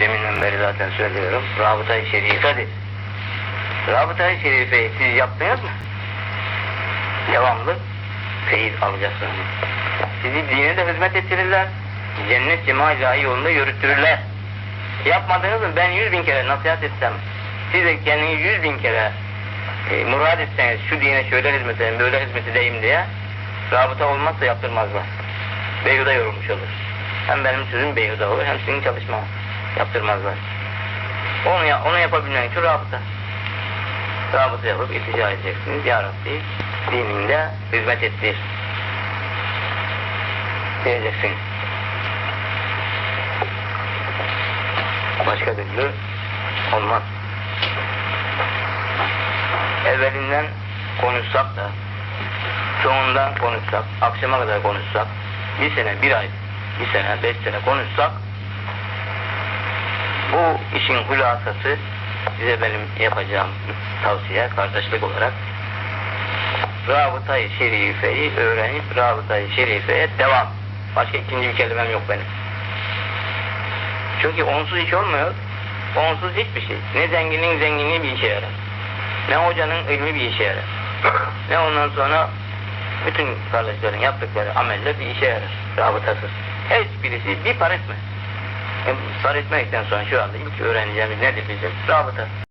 Deminden beri zaten söylüyorum. Rabıta-i Şerife'dir. Rabıta-i Şerife'yi siz yaptınız mı? Devamlı feyiz alacaksınız. Sizi dine de hizmet ettirirler. Cennet cema ilahi yolunda yürütürürler. Yapmadınız mı ben yüz bin kere nasihat etsem, siz de kendiniz yüz bin kere e, murad etseniz şu dine şöyle hizmet edeyim, böyle hizmet edeyim diye rabıta olmazsa yaptırmazlar. Beyhuda yorulmuş olur. Hem benim sözüm beyhuda olur hem sizin çalışma yaptırmazlar. Onu, ya- onu yapabilmek için rabıta. Rabıta yapıp iltica edeceksiniz. Ya Rabbi dininde hizmet ettir. Diyeceksin. Başka türlü olmaz. Evvelinden konuşsak da sonundan konuşsak, akşama kadar konuşsak, bir sene, bir ay, bir sene, beş sene konuşsak bu işin hulasası size benim yapacağım tavsiye kardeşlik olarak Rabıta-i Şerife'yi öğrenip Rabıta-i Şerife'ye devam. Başka ikinci bir kelimem yok benim. Çünkü onsuz iş olmuyor. Onsuz hiçbir şey. Ne zenginin zenginliği bir işe yarar. Ne hocanın ilmi bir işe yarar. Ne ondan sonra bütün kardeşlerin yaptıkları ameller bir işe yarar. Rabıtasız. Hiçbirisi bir para etmez. Para etmekten sonra şu anda ilk öğreneceğimiz nedir bizim? Rabıta.